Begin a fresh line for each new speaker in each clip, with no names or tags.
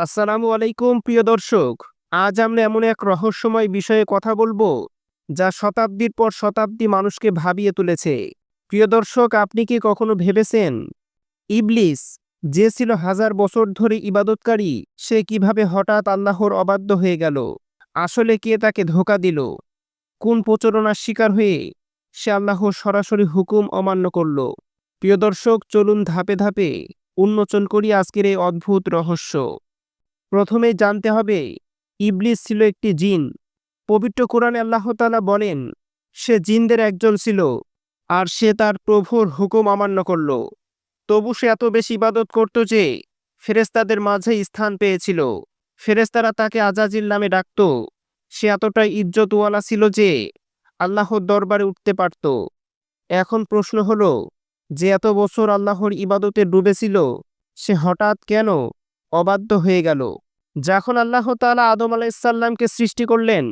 আসসালামু আলাইকুম, প্রিয় দর্শক। আজ আমরা এমন এক রহস্যময় বিষয়ে কথা বলব, যা শতাব্দীর পর শতাব্দী মানুষকে ভাবিয়ে তুলেছে। প্রিয় দর্শক, আপনি কি কখনো ভেবেছেন, ইবলিস যে ছিল হাজার বছর ধরে ইবাদতকারী, সে কীভাবে হঠাৎ আল্লাহর অবাধ্য হয়ে গেল? আসলে কে তাকে ধোকা দিল? কোন প্রচারণার শিকার হয়ে সে আল্লাহর সরাসরি হুকুম অমান্য করল? প্রিয় দর্শক, চলুন ধাপে ধাপে উন্মোচন করি আজকের এই অদ্ভুত রহস্য। প্রথমে জানতে হবে, ইবলিস ছিল একটি জিন। পবিত্র কোরআন আল্লাহ তাআলা বলেন, সে জিনদের একজন ছিল, আর সে তার প্রভুর হুকুম অমান্য করল। তবু সে এত বেশি ইবাদত করত যে ফেরেস্তাদের মাঝে স্থান পেয়েছিল। ফেরেস্তারা তাকে আজাজিল নামে ডাকত। সে এতটাই ইজ্জতওয়ালা ছিল যে, আল্লাহর দরবারে উঠতে পারত। এখন প্রশ্ন হলো, যে এত বছর আল্লাহর ইবাদতে ডুবেছিল, সে হঠাৎ কেন অবাধ্য হয়ে গেল। যখন আল্লাহ তাআলা আদম আলাইসাল্লামকে সৃষ্টি করলেন,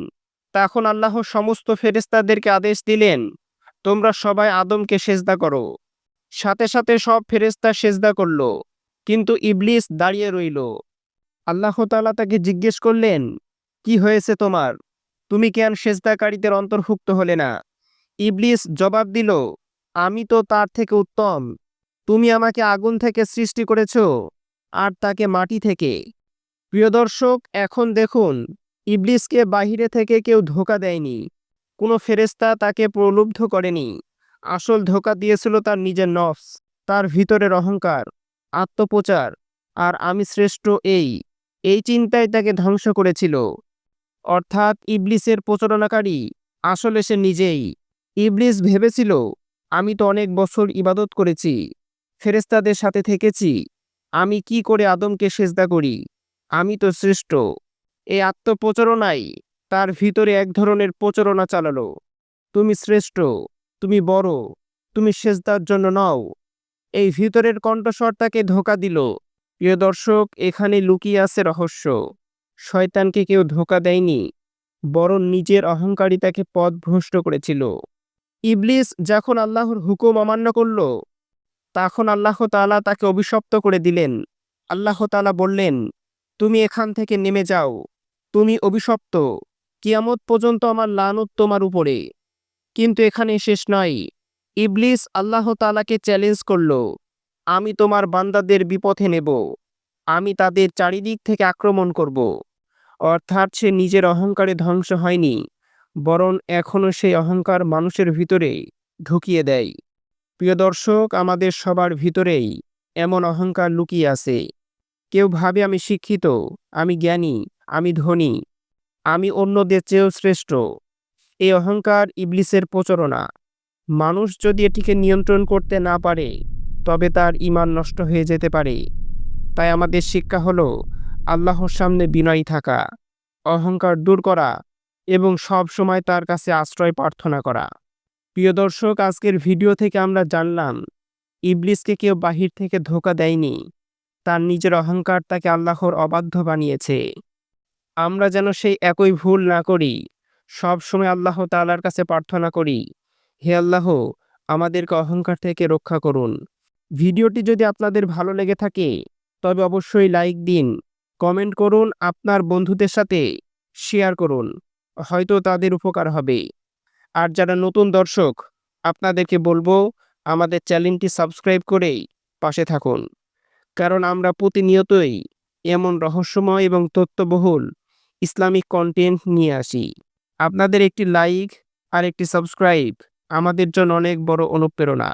তখন আল্লাহ সমস্ত ফেরেস্তাদেরকে আদেশ দিলেন, তোমরা সবাই আদমকে সেজদা করো। সাথে সাথে সব ফেরেস্তা সেজদা করল, কিন্তু ইবলিস দাঁড়িয়ে রইল। আল্লাহ তাআলা তাকে জিজ্ঞেস করলেন, কি হয়েছে তোমার? তুমি কেন সেজদাকারীদের অন্তর্ভুক্ত হলে না? ইবলিস জবাব দিল, আমি তো তার থেকে উত্তম। তুমি আমাকে আগুন থেকে সৃষ্টি করেছ আর তাকে মাটি থেকে। প্রিয় দর্শক, এখন দেখুন, ইবলিসকে বাহিরে থেকে কেউ ধোকা দেয়নি। কোনো ফেরেস্তা তাকে প্রলুব্ধ করেনি। আসল ধোকা দিয়েছিল তার নিজের নফস, তার ভিতরের অহংকার, আত্মপ্রচার, আর আমি শ্রেষ্ঠ এই এই চিন্তায় তাকে ধ্বংস করেছিল। অর্থাৎ ইবলিসের প্রচারণাকারী, আসলে সে নিজেই। ইবলিস ভেবেছিল, আমি তো অনেক বছর ইবাদত করেছি ফেরেস্তাদের সাথে থেকেছি আমি কি করে আদমকে সেজদা করি? আমি তো শ্রেষ্ঠ। এই আত্মপ্রচারণাই তার ভিতরে এক ধরনের প্রচারণা চালালো। তুমি শ্রেষ্ঠ, তুমি বড়, তুমি সেজদার জন্য নও। এই ভিতরের কণ্ঠস্বর তাকে ধোকা দিল। প্রিয় দর্শক এখানে লুকিয়ে আছে রহস্য। শয়তানকে কেউ ধোকা দেয়নি, বরং নিজের অহংকারী তাকে পথ ভ্রষ্ট করেছিল। ইবলিস যখন আল্লাহর হুকুম অমান্য করল তখন আল্লাহ তাআলা তাকে অভিশপ্ত করে দিলেন। আল্লাহ তালা বললেন, তুমি এখান থেকে নেমে যাও। তুমি অভিশপ্ত। কিয়ামত পর্যন্ত আমার লানত তোমার উপরে। কিন্তু এখানে শেষ নয় ইবলিস আল্লাহ তালাকে চ্যালেঞ্জ করল, আমি তোমার বান্দাদের বিপথে নেব। আমি তাদের চারিদিক থেকে আক্রমণ করব। অর্থাৎ সে নিজের অহংকারে ধ্বংস হয়নি, বরং এখনও সেই অহংকার মানুষের ভিতরে ঢুকিয়ে দেয়। প্রিয় দর্শক, আমাদের সবার ভিতরেই এমন অহংকার লুকিয়ে আছে। কেউ ভাবে আমি শিক্ষিত, আমি জ্ঞানী, আমি ধনী, আমি অন্যদের চেয়েও শ্রেষ্ঠ। এই অহংকার ইবলিসের প্রচারণা। মানুষ যদি এটিকে নিয়ন্ত্রণ করতে না পারে, তবে তার ইমান নষ্ট হয়ে যেতে পারে। তাই আমাদের শিক্ষা হলো আল্লাহর সামনে বিনয়ী থাকা, অহংকার দূর করা এবং সব সময় তার কাছে আশ্রয় প্রার্থনা করা। প্রিয় দর্শক, আজকের ভিডিও থেকে আমরা জানলাম, ইবলিসকে কেউ বাহির থেকে ধোকা দেয়নি। তার নিজের অহংকার তাকে আল্লাহর অবাধ্য বানিয়েছে। আমরা যেন সেই একই ভুল না করি, সব সময় আল্লাহ তাআলার কাছে প্রার্থনা করি। হে আল্লাহ, আমাদেরকে অহংকার থেকে রক্ষা করুন। ভিডিওটি যদি আপনাদের ভালো লেগে থাকে, তবে অবশ্যই লাইক দিন, কমেন্ট করুন, আপনার বন্ধুদের সাথে শেয়ার করুন। হয়তো তাদের উপকার হবে। আর যারা নতুন দর্শক, আপনাদেরকে বলব আমাদের চ্যানেলটি সাবস্ক্রাইব করেই পাশে থাকুন। কারণ আমরা প্রতিনিয়তই এমন রহস্যময় এবং তথ্যবহুল ইসলামিক কন্টেন্ট নিয়ে আসি। আপনাদের একটি লাইক আর একটি সাবস্ক্রাইব আমাদের জন্য অনেক বড় অনুপ্রেরণা।